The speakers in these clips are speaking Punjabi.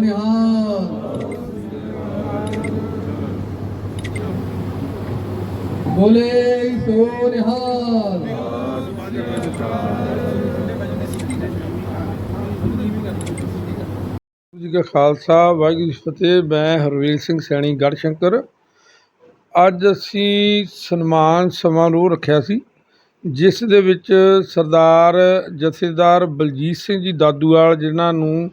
ਨਿਹਾਲ ਬੋਲੇ, ਸੋ ਨਿਹਾਲ ਵਾਹਿਗੁਰੂ ਜੀ ਕਾ ਖਾਲਸਾ, ਵਾਹਿਗੁਰੂ ਜੀ ਫਤਿਹ। ਮੈਂ ਹਰਵੀਰ ਸਿੰਘ ਸੈਣੀ ਗੜਸ਼ੰਕਰ ਅੱਜ ਅਸੀਂ ਸਨਮਾਨ ਸਮਾਰੋਹ ਰੱਖਿਆ ਸੀ, ਜਿਸ ਦੇ ਵਿੱਚ ਸਰਦਾਰ ਜਥੇਦਾਰ ਬਲਜੀਤ ਸਿੰਘ ਜੀ ਦਾਦੂਵਾਲ, ਜਿਨ੍ਹਾਂ ਨੂੰ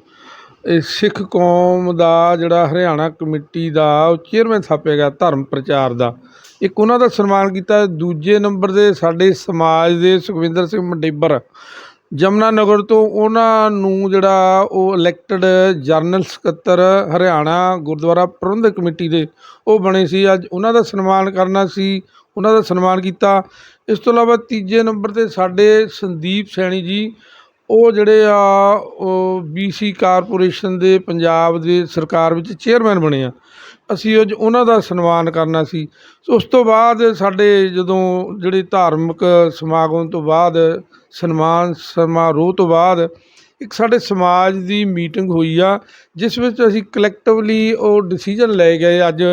ਇਹ ਸਿੱਖ ਕੌਮ ਦਾ ਜਿਹੜਾ ਹਰਿਆਣਾ ਕਮੇਟੀ ਦਾ, ਉਹ ਚੇਅਰਮੈਨ ਥਾਪਿਆ ਧਰਮ ਪ੍ਰਚਾਰ ਦਾ। ਇੱਕ ਉਹਨਾਂ ਦਾ ਸਨਮਾਨ ਕੀਤਾ, ਦੂਜੇ ਨੰਬਰ ਦੇ ਸਾਡੇ ਸਮਾਜ ਦੇ ਸੁਖਵਿੰਦਰ ਸਿੰਘ ਮੰਡੇਬਰ। ਜਮਨਾ ਨਗਰ ਤੋਂ ਉਹਨਾਂ ਨੂੰ ਜਿਹੜਾ ਉਹ ਇਲੈਕਟਡ ਜਰਨਲ ਸਕੱਤਰ ਹਰਿਆਣਾ ਗੁਰਦੁਆਰਾ ਪ੍ਰਬੰਧਕ ਕਮੇਟੀ ਦੇ, ਉਹ ਬਣੇ ਸੀ। ਅੱਜ ਉਹਨਾਂ ਦਾ ਸਨਮਾਨ ਕਰਨਾ ਸੀ, ਉਹਨਾਂ ਦਾ ਸਨਮਾਨ ਕੀਤਾ। ਇਸ ਤੋਂ ਇਲਾਵਾ ਤੀਜੇ ਨੰਬਰ ਤੇ ਸਾਡੇ ਸੰਦੀਪ ਸੈਣੀ ਜੀ ਉਹ ਜਿਹੜੇ ਆ, ਉਹ ਬੀਸੀ ਕਾਰਪੋਰੇਸ਼ਨ ਦੇ ਪੰਜਾਬ ਦੇ ਸਰਕਾਰ ਵਿੱਚ ਚੇਅਰਮੈਨ ਬਣੇ ਆ। ਅਸੀਂ ਅੱਜ ਉਹਨਾਂ ਦਾ ਸਨਮਾਨ ਕਰਨਾ ਸੀ। ਸੋ ਉਸ ਤੋਂ ਬਾਅਦ ਸਾਡੇ ਜਦੋਂ ਜਿਹੜੇ ਧਾਰਮਿਕ ਸਮਾਗਮ ਤੋਂ ਬਾਅਦ, ਸਨਮਾਨ ਸਮਾਰੋਹ ਤੋਂ ਬਾਅਦ ਇੱਕ ਸਾਡੇ ਸਮਾਜ ਦੀ ਮੀਟਿੰਗ ਹੋਈ ਆ, ਜਿਸ ਵਿੱਚ ਅਸੀਂ ਕਲੈਕਟਿਵਲੀ ਉਹ ਡਿਸੀਜਨ ਲਏ ਗਏ ਅੱਜ।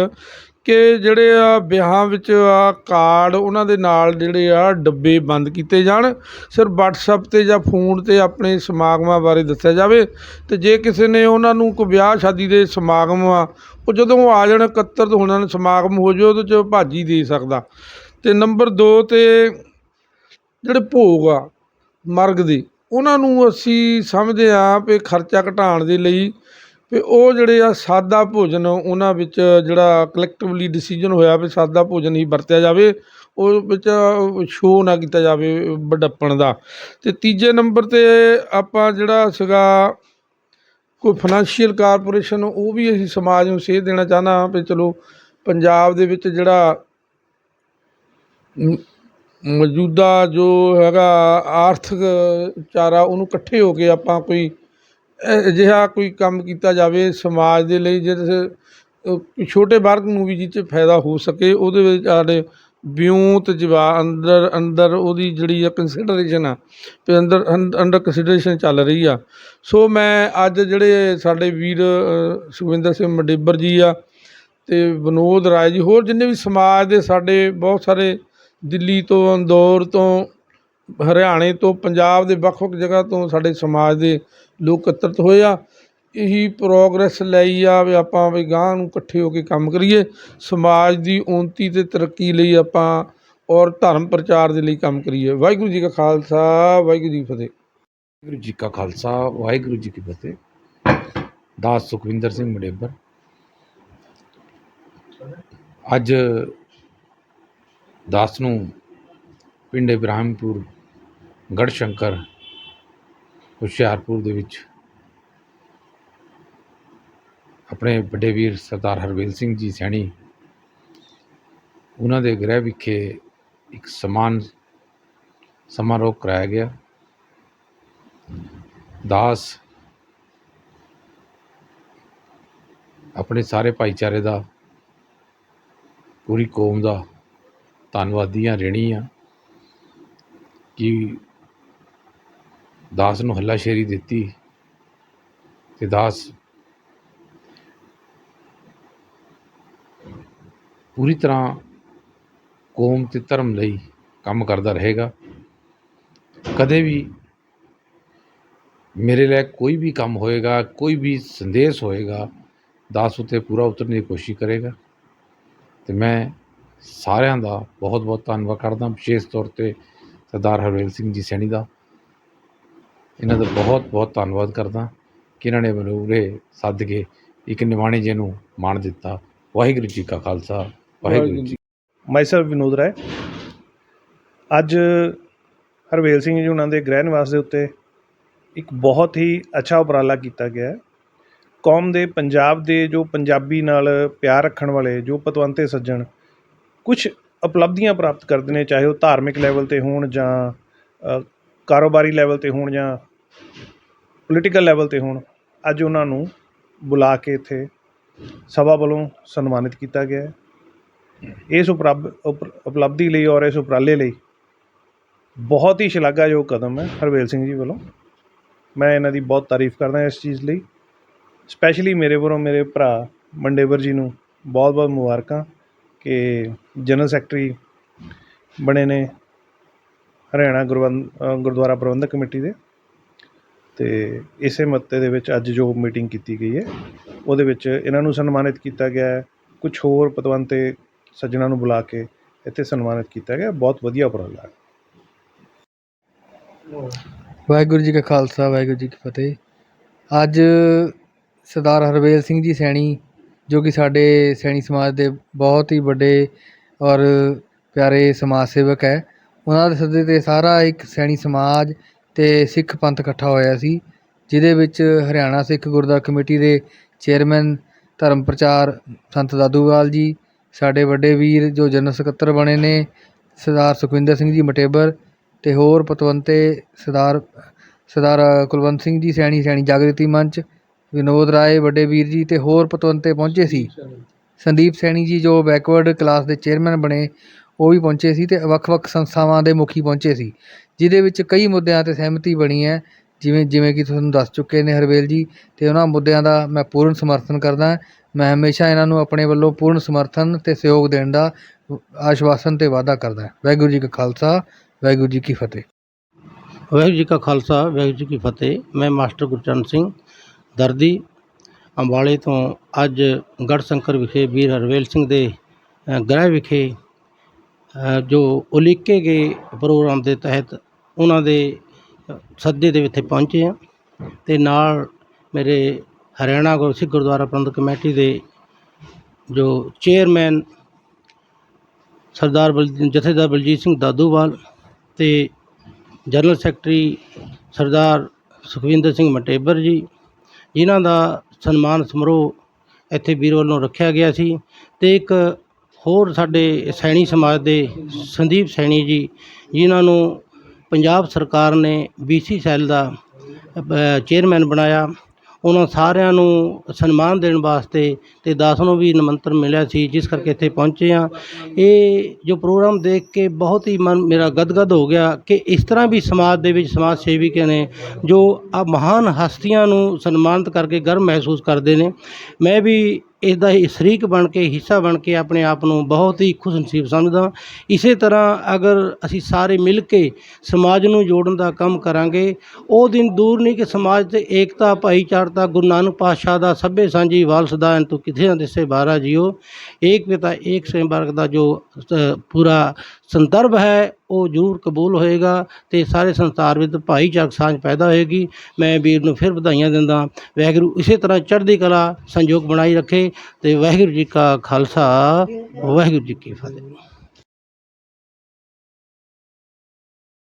ਕਿ ਜਿਹੜੇ ਆ ਵਿਆਹਾਂ ਵਿੱਚ ਆ ਕਾਰਡ ਉਹਨਾਂ ਦੇ ਨਾਲ ਜਿਹੜੇ ਆ ਡੱਬੇ ਬੰਦ ਕੀਤੇ ਜਾਣ, ਸਿਰਫ ਵਟਸਐਪ ਤੇ ਜਾਂ ਫੋਨ ਤੇ ਆਪਣੇ ਸਮਾਗਮਾਂ ਬਾਰੇ ਦੱਸਿਆ ਜਾਵੇ। ਅਤੇ ਜੇ ਕਿਸੇ ਨੇ ਉਹਨਾਂ ਨੂੰ ਕੋਈ ਵਿਆਹ ਸ਼ਾਦੀ ਦੇ ਸਮਾਗਮ ਆ, ਉਹ ਜਦੋਂ ਉਹ ਆ ਜਾਣ ਇਕੱਤਰ ਹੋਣਾ ਨੂੰ ਸਮਾਗਮ ਹੋ ਜਾਵੇ, ਉਹਦੇ 'ਚ ਭਾਜੀ ਦੇ ਸਕਦਾ। ਅਤੇ ਨੰਬਰ ਦੋ ਤੇ ਜਿਹੜੇ ਭੋਗ ਆ, ਮਰਗ ਦੇ, ਉਹਨਾਂ ਨੂੰ ਅਸੀਂ ਸਮਝਦੇ ਹਾਂ ਵੀ ਖਰਚਾ ਘਟਾਉਣ ਦੇ ਲਈ ਵੀ ਉਹ ਜਿਹੜੇ ਆ ਸਾਦਾ ਭੋਜਨ, ਉਹਨਾਂ ਵਿੱਚ ਜਿਹੜਾ ਕਲੈਕਟਿਵਲੀ ਡਿਸੀਜਨ ਹੋਇਆ ਵੀ ਸਾਦਾ ਭੋਜਨ ਹੀ ਵਰਤਿਆ ਜਾਵੇ, ਉਹ ਵਿੱਚ ਸ਼ੋਅ ਨਾ ਕੀਤਾ ਜਾਵੇ ਵਡੱਪਣ ਦਾ। ਤੇ ਤੀਜੇ ਨੰਬਰ ਤੇ ਆਪਾਂ ਜਿਹੜਾ ਸੀਗਾ ਕੋਈ ਫਾਈਨੈਂਸ਼ੀਅਲ ਕਾਰਪੋਰੇਸ਼ਨ ਉਹ ਵੀ ਅਸੀਂ ਸਮਾਜ ਨੂੰ ਸੇਧ ਦੇਣਾ ਚਾਹੁੰਦਾ ਹਾਂ ਵੀ ਚਲੋ ਪੰਜਾਬ ਦੇ ਵਿੱਚ ਜਿਹੜਾ ਮੌਜੂਦਾ ਜੋ ਹੈਗਾ ਆਰਥਿਕ ਚਾਰਾ, ਉਹਨੂੰ ਇਕੱਠੇ ਹੋ ਕੇ ਆਪਾਂ ਕੋਈ ਅਜਿਹਾ ਕੋਈ ਕੰਮ ਕੀਤਾ ਜਾਵੇ ਸਮਾਜ ਦੇ ਲਈ ਜਿਸ ਛੋਟੇ ਵਰਗ ਨੂੰ ਵੀ ਜਿਹ 'ਚ ਫਾਇਦਾ ਹੋ ਸਕੇ, ਉਹਦੇ ਵਿੱਚ ਸਾਡੇ ਵਿਉਂਤ ਜਵਾ ਅੰਦਰ ਅੰਦਰ ਉਹਦੀ ਜਿਹੜੀ ਆ ਕੰਸੀਡਰੇਸ਼ਨ ਆ ਤੇ ਅੰਦਰ ਅੰਡਰ ਕੰਸੀਡਰੇਸ਼ਨ ਚੱਲ ਰਹੀ ਆ। ਸੋ ਮੈਂ ਅੱਜ ਜਿਹੜੇ ਸਾਡੇ ਵੀਰ ਸੁਖਵਿੰਦਰ ਸਿੰਘ ਮਡੇਬਰ ਜੀ ਆ ਤੇ ਵਿਨੋਦ ਰਾਏ ਜੀ, ਹੋਰ ਜਿੰਨੇ ਵੀ ਸਮਾਜ ਦੇ ਸਾਡੇ ਬਹੁਤ ਸਾਰੇ ਦਿੱਲੀ ਤੋਂ ਇੰਦੌਰ ਤੋਂ ਹਰਿਆਣੇ ਤੋਂ ਪੰਜਾਬ ਦੇ ਵੱਖ-ਵੱਖ ਜਗ੍ਹਾ ਤੋਂ ਸਾਡੇ ਸਮਾਜ ਦੇ ਲੋਕ ਇਕੱਤਰਿਤ ਹੋਏ ਆ। ਇਹੀ ਪ੍ਰੋਗਰੈਸ ਲਈ ਆ ਵੀ ਆਪਾਂ ਵੀ ਗਾਂਹ ਨੂੰ ਇਕੱਠੇ ਹੋ ਕੇ ਕੰਮ ਕਰੀਏ। ਸਮਾਜ ਦੀ ਉન્નਤੀ ਤੇ ਤਰੱਕੀ ਲਈ ਆਪਾਂ ਔਰ ਧਰਮ ਪ੍ਰਚਾਰ ਦੇ ਲਈ ਕੰਮ ਕਰੀਏ। ਵਾਹਿਗੁਰੂ ਜੀ ਕਾ ਖਾਲਸਾ, ਵਾਹਿਗੁਰੂ ਜੀ ਫਤਿਹ। ਵਾਹਿਗੁਰੂ ਜੀ ਕਾ ਖਾਲਸਾ, ਵਾਹਿਗੁਰੂ ਜੀ ਕੀ ਫਤਿਹ। ਦਾਸ ਸੁਖਵਿੰਦਰ ਸਿੰਘ ਮਡੇਬਰ ਅੱਜ ਦਾਸ ਨੂੰ ਪਿੰਡ ਇਬਰਾਹਿਮਪੁਰ ਗੜਸ਼ੰਕਰ ਹੁਸ਼ਿਆਰਪੁਰ ਦੇ ਵਿੱਚ। ਆਪਣੇ ਵੱਡੇ ਵੀਰ ਸਰਦਾਰ ਹਰਵੇਲ ਸਿੰਘ ਜੀ ਸੈਣੀ, ਉਹਨਾਂ ਦੇ ਗ੍ਰਹਿ ਵਿਖੇ ਇੱਕ ਸਮਾਨ ਸਮਾਰੋਹ ਕਰਾਇਆ ਗਿਆ। ਦਾਸ ਆਪਣੇ ਸਾਰੇ ਭਾਈਚਾਰੇ ਦਾ, ਪੂਰੀ ਕੌਮ ਦਾ ਧੰਨਵਾਦੀਆਂ ਰਹਿਣੀ ਆ, ਕਿ ਦਾਸ ਨੂੰ ਹੱਲਾਸ਼ੇਰੀ ਦਿੱਤੀ ਤੇ ਦਾਸ ਪੂਰੀ ਤਰ੍ਹਾਂ ਕੌਮ ਤੇ ਧਰਮ ਲਈ ਕੰਮ ਕਰਦਾ ਰਹੇਗਾ। ਕਦੇ ਵੀ ਮੇਰੇ ਲਈ ਕੋਈ ਵੀ ਕੰਮ ਹੋਏਗਾ, ਕੋਈ ਵੀ ਸੰਦੇਸ਼ ਹੋਏਗਾ, ਦਾਸ ਉਤੇ ਪੂਰਾ ਉਤਰਨ ਦੀ ਕੋਸ਼ਿਸ਼ ਕਰੇਗਾ ਤੇ ਮੈਂ ਸਾਰਿਆਂ ਦਾ ਬਹੁਤ ਬਹੁਤ ਧੰਨਵਾਦ ਕਰਦਾ। ਵਿਸ਼ੇਸ਼ ਤੌਰ ਤੇ ਸਰਦਾਰ ਹਰਵੇਲ ਸਿੰਘ ਜੀ ਸੈਣੀ ਦਾ। ਇਹਨਾਂ ਦਾ ਬਹੁਤ ਬਹੁਤ ਧੰਨਵਾਦ ਕਰਦਾ ਕਿ ਇਹਨਾਂ ਨੇ ਮੈਨੂੰ ਉਰੇ ਸੱਦ ਕੇ ਇੱਕ ਨਿਮਾਣੇ ਜੇ ਨੂੰ ਮਾਣ ਦਿੱਤਾ। ਵਾਹਿਗੁਰੂ ਜੀ ਕਾ ਖਾਲਸਾ, ਵਾਹਿਗੁਰੂ ਜੀ ਮਾਈਸੈਲਫ ਵਿਨੋਦ ਰਾਏ। ਅੱਜ ਹਰਵੇਲ ਸਿੰਘ ਜੀ ਉਹਨਾਂ ਦੇ ਗ੍ਰਹਿ ਨਿਵਾਸ ਦੇ ਉੱਤੇ ਇੱਕ ਬਹੁਤ ਹੀ ਅੱਛਾ ਉਪਰਾਲਾ ਕੀਤਾ ਗਿਆ ਹੈ। ਕੌਮ ਦੇ ਪੰਜਾਬ ਦੇ ਜੋ ਪੰਜਾਬੀ ਨਾਲ ਪਿਆਰ ਰੱਖਣ ਵਾਲੇ, ਜੋ ਪਤਵੰਤੇ ਸੱਜਣ ਕੁਝ ਉਪਲਬਧੀਆਂ ਪ੍ਰਾਪਤ ਕਰਦੇ ਨੇ, ਚਾਹੇ ਉਹ ਧਾਰਮਿਕ ਲੈਵਲ ਤੇ ਹੋਣ ਜਾਂ ਕਾਰੋਬਾਰੀ ਲੈਵਲ ਤੇ ਹੋਣ ਜਾਂ ਪੋਲੀਟੀਕਲ ਲੈਵਲ ਤੇ ਹੋਣ, ਅੱਜ ਉਹਨਾਂ ਨੂੰ ਬੁਲਾ ਕੇ ਇੱਥੇ ਸਭਾ ਵੱਲੋਂ ਸਨਮਾਨਿਤ ਕੀਤਾ ਗਿਆ ਹੈ। ਇਸ ਉਪਰਬ ਉਪ- ਉਪਲਬਧੀ ਲਈ ਔਰ ਇਸ ਉਪਰਾਲੇ ਲਈ ਬਹੁਤ ਹੀ ਸ਼ਲਾਘਾਯੋਗ ਕਦਮ ਹੈ ਹਰਵੇਲ ਸਿੰਘ ਜੀ ਵੱਲੋਂ। ਮੈਂ ਇਹਨਾਂ ਦੀ ਬਹੁਤ ਤਾਰੀਫ ਕਰਦਾ ਇਸ ਚੀਜ਼ ਲਈ। ਸਪੈਸ਼ਲੀ ਮੇਰੇ ਵੱਲੋਂ ਮੇਰੇ ਭਰਾ ਮੰਡੇਵਰ ਜੀ ਨੂੰ ਬਹੁਤ ਬਹੁਤ ਮੁਬਾਰਕਾਂ ਕਿ ਜਨਰਲ ਸੈਕਟਰੀ ਬਣੇ ਨੇ ਹਰਿਆਣਾ ਗੁਰਬੰਦ ਗੁਰਦੁਆਰਾ ਪ੍ਰਬੰਧਕ ਕਮੇਟੀ ਦੇ। ਤੇ ਇਸੇ ਮੱਤੇ ਦੇ ਵਿੱਚ ਅੱਜ ਜੋ ਮੀਟਿੰਗ ਕੀਤੀ ਗਈ ਹੈ, ਉਹਦੇ ਵਿੱਚ ਇਹਨਾਂ ਨੂੰ ਸਨਮਾਨਿਤ ਕੀਤਾ ਗਿਆ ਹੈ। ਕੁਝ ਹੋਰ ਪਤਵੰਤੇ ਸੱਜਣਾਂ ਨੂੰ ਬੁਲਾ ਕੇ ਇੱਥੇ ਸਨਮਾਨਿਤ ਕੀਤਾ ਗਿਆ। ਬਹੁਤ ਵਧੀਆ ਉਪਰਾਲਾ ਹੈ। ਵਾਹਿਗੁਰੂ ਜੀ ਕਾ ਖਾਲਸਾ, ਵਾਹਿਗੁਰੂ ਜੀ ਕੀ ਫਤਿਹ। ਅੱਜ ਸਰਦਾਰ ਹਰਵੇਲ ਸਿੰਘ ਜੀ ਸੈਣੀ, ਜੋ ਕਿ ਸਾਡੇ ਸੈਣੀ ਸਮਾਜ ਦੇ ਬਹੁਤ ਹੀ ਵੱਡੇ ਔਰ ਪਿਆਰੇ ਸਮਾਜ ਸੇਵਕ ਹੈ, ਉਹਨਾਂ ਦੇ ਸੱਦੇ 'ਤੇ ਸਾਰਾ ਇੱਕ ਸੈਣੀ ਸਮਾਜ ਅਤੇ ਸਿੱਖ ਪੰਥ ਇਕੱਠਾ ਹੋਇਆ ਸੀ, ਜਿਹਦੇ ਵਿੱਚ ਹਰਿਆਣਾ ਸਿੱਖ ਗੁਰਦੁਆਰਾ ਕਮੇਟੀ ਦੇ ਚੇਅਰਮੈਨ, ਧਰਮ ਪ੍ਰਚਾਰ ਸੰਤ ਦਾਦੂਵਾਲ ਜੀ, ਸਾਡੇ ਵੱਡੇ ਵੀਰ ਜੋ ਜਨਰਲ ਸਕੱਤਰ ਬਣੇ ਨੇ, ਸਰਦਾਰ ਸੁਖਵਿੰਦਰ ਸਿੰਘ ਜੀ ਮਟੇਬਰ ਅਤੇ ਹੋਰ ਪਤਵੰਤੇ ਸਰਦਾਰ ਸਰਦਾਰ ਕੁਲਵੰਤ ਸਿੰਘ ਜੀ, ਸੈਣੀ ਸੈਣੀ ਜਾਗ੍ਰਿਤੀ ਮੰਚ, ਵਿਨੋਦ ਰਾਏ, ਵੱਡੇ ਵੀਰ ਜੀ ਅਤੇ ਹੋਰ ਪਤਵੰਤੇ ਪਹੁੰਚੇ ਸੀ। ਸੰਦੀਪ ਸੈਣੀ ਜੀ ਜੋ ਬੈਕਵਰਡ ਕਲਾਸ ਦੇ ਚੇਅਰਮੈਨ ਬਣੇ ਉਹ ਵੀ ਪਹੁੰਚੇ ਸੀ ਅਤੇ ਵੱਖ-ਵੱਖ ਸੰਸਥਾਵਾਂ ਦੇ ਮੁਖੀ ਪਹੁੰਚੇ ਸੀ, ਜਿਹਦੇ ਵਿੱਚ ਕਈ ਮੁੱਦਿਆਂ 'ਤੇ ਸਹਿਮਤੀ ਬਣੀ ਹੈ। ਜਿਵੇਂ ਜਿਵੇਂ ਕਿ ਤੁਹਾਨੂੰ ਦੱਸ ਚੁੱਕੇ ਨੇ ਹਰਵੇਲ ਜੀ ਅਤੇ ਉਹਨਾਂ ਮੁੱਦਿਆਂ ਦਾ ਮੈਂ ਪੂਰਨ ਸਮਰਥਨ ਕਰਦਾ ਮੈਂ ਹਮੇਸ਼ਾ ਇਹਨਾਂ ਨੂੰ ਆਪਣੇ ਵੱਲੋਂ ਪੂਰਨ ਸਮਰਥਨ ਅਤੇ ਸਹਿਯੋਗ ਦੇਣ ਦਾ ਆਸ਼ਵਾਸਨ ਅਤੇ ਵਾਅਦਾ ਕਰਦਾ ਵਾਹਿਗੁਰੂ ਜੀ ਕਾ ਖਾਲਸਾ, ਵਾਹਿਗੁਰੂ ਜੀ ਕੀ ਫਤਿਹ। ਵਾਹਿਗੁਰੂ ਜੀ ਕਾ ਖਾਲਸਾ, ਵਾਹਿਗੁਰੂ ਜੀ ਕੀ ਫਤਿਹ। ਮੈਂ ਮਾਸਟਰ ਗੁਰਚਰਨ ਸਿੰਘ ਦਰਦੀ, ਅੰਬਾਲੇ ਤੋਂ ਅੱਜ ਗੜ ਸ਼ੰਕਰ ਵਿਖੇ ਵੀਰ ਹਰਵੇਲ ਸਿੰਘ ਦੇ ਗ੍ਰਹਿ ਵਿਖੇ ਜੋ ਉਲੀਕੇ ਗਏ ਪ੍ਰੋਗਰਾਮ ਦੇ ਤਹਿਤ ਉਹਨਾਂ ਦੇ ਸੱਦੇ ਦੇ ਵਿੱਚ ਪਹੁੰਚੇ ਹਾਂ ਅਤੇ ਨਾਲ ਮੇਰੇ ਹਰਿਆਣਾ ਗੁਰਸਿੱਖ ਗੁਰਦੁਆਰਾ ਪ੍ਰਬੰਧਕ ਕਮੇਟੀ ਦੇ ਜੋ ਚੇਅਰਮੈਨ ਸਰਦਾਰ ਬਲ ਜਥੇਦਾਰ ਬਲਜੀਤ ਸਿੰਘ ਦਾਦੂਵਾਲ ਅਤੇ ਜਨਰਲ ਸੈਕਟਰੀ ਸਰਦਾਰ ਸੁਖਵਿੰਦਰ ਸਿੰਘ ਮਟੇਬਰ ਜੀ, ਜਿਨ੍ਹਾਂ ਦਾ ਸਨਮਾਨ ਸਮਾਰੋਹ ਇੱਥੇ ਵੀਰ ਵੱਲੋਂ ਰੱਖਿਆ ਗਿਆ ਸੀ ਅਤੇ ਇੱਕ ਹੋਰ ਸਾਡੇ ਸੈਣੀ ਸਮਾਜ ਦੇ ਸੰਦੀਪ ਸੈਣੀ ਜੀ, ਜਿਨ੍ਹਾਂ ਨੂੰ ਪੰਜਾਬ ਸਰਕਾਰ ਨੇ ਬੀਸੀ ਸੈੱਲ ਦਾ ਚੇਅਰਮੈਨ ਬਣਾਇਆ। ਉਹਨਾਂ ਸਾਰਿਆਂ ਨੂੰ ਸਨਮਾਨ ਦੇਣ ਵਾਸਤੇ ਤੇ ਦਾਸ ਨੂੰ ਵੀ ਨਿਮੰਤਰਣ ਮਿਲਿਆ ਸੀ, ਜਿਸ ਕਰਕੇ ਇੱਥੇ ਪਹੁੰਚੇ ਆ ਇਹ ਜੋ ਪ੍ਰੋਗਰਾਮ ਦੇਖ ਕੇ ਬਹੁਤ ਹੀ ਮਨ, ਮੇਰਾ ਗਦਗਦ ਹੋ ਗਿਆ ਕਿ ਇਸ ਤਰ੍ਹਾਂ ਵੀ ਸਮਾਜ ਦੇ ਵਿੱਚ ਸਮਾਜ ਸੇਵੀਕ ਨੇ, ਜੋ ਆ ਮਹਾਨ ਹਸਤੀਆਂ ਨੂੰ ਸਨਮਾਨਿਤ ਕਰਕੇ ਗਰਵ ਮਹਿਸੂਸ ਕਰਦੇ ਨੇ। ਮੈਂ ਵੀ ਇਹਦਾ ਹੀ ਸ਼ਰੀਕ ਬਣ ਕੇ, ਹਿੱਸਾ ਬਣ ਕੇ ਆਪਣੇ ਆਪ ਨੂੰ ਬਹੁਤ ਹੀ ਖੁਸ਼ਨਸੀਬ ਸਮਝਦਾ ਇਸੇ ਤਰ੍ਹਾਂ ਅਗਰ ਅਸੀਂ ਸਾਰੇ ਮਿਲ ਕੇ ਸਮਾਜ ਨੂੰ ਜੋੜਨ ਦਾ ਕੰਮ ਕਰਾਂਗੇ, ਉਹ ਦਿਨ ਦੂਰ ਨਹੀਂ ਕਿ ਸਮਾਜ 'ਤੇ ਏਕਤਾ, ਭਾਈਚਾਰਤਾ, ਗੁਰੂ ਨਾਨਕ ਪਾਤਸ਼ਾਹ ਦਾ ਸਭੇ ਸਾਂਝੀ ਵਾਲਸਦਾ ਤੂੰ ਕਿਥੇ ਨਾ ਦਿਸੇ ਬਾਰਾ ਜੀਓ। ਏਕ ਪਿਤਾ, ਏਕ ਸੰਵਰਗ ਦਾ ਜੋ ਪੂਰਾ ਸੰਦਰਭ ਹੈ ਉਹ ਜ਼ਰੂਰ ਕਬੂਲ ਹੋਏਗਾ ਅਤੇ ਸਾਰੇ ਸੰਸਾਰ ਵਿੱਚ ਭਾਈਚਾਰਕ ਸਾਂਝ ਪੈਦਾ ਹੋਏਗੀ। ਮੈਂ ਵੀਰ ਨੂੰ ਫਿਰ ਵਧਾਈਆਂ ਦਿੰਦਾ ਵਾਹਿਗੁਰੂ ਇਸੇ ਤਰ੍ਹਾਂ ਚੜ੍ਹਦੀ ਕਲਾ ਸੰਯੋਗ ਬਣਾਈ ਰੱਖੇ ਅਤੇ ਵਾਹਿਗੁਰੂ ਜੀ ਕਾ ਖਾਲਸਾ, ਵਾਹਿਗੁਰੂ ਜੀ ਕੀ ਫਤਿਹ।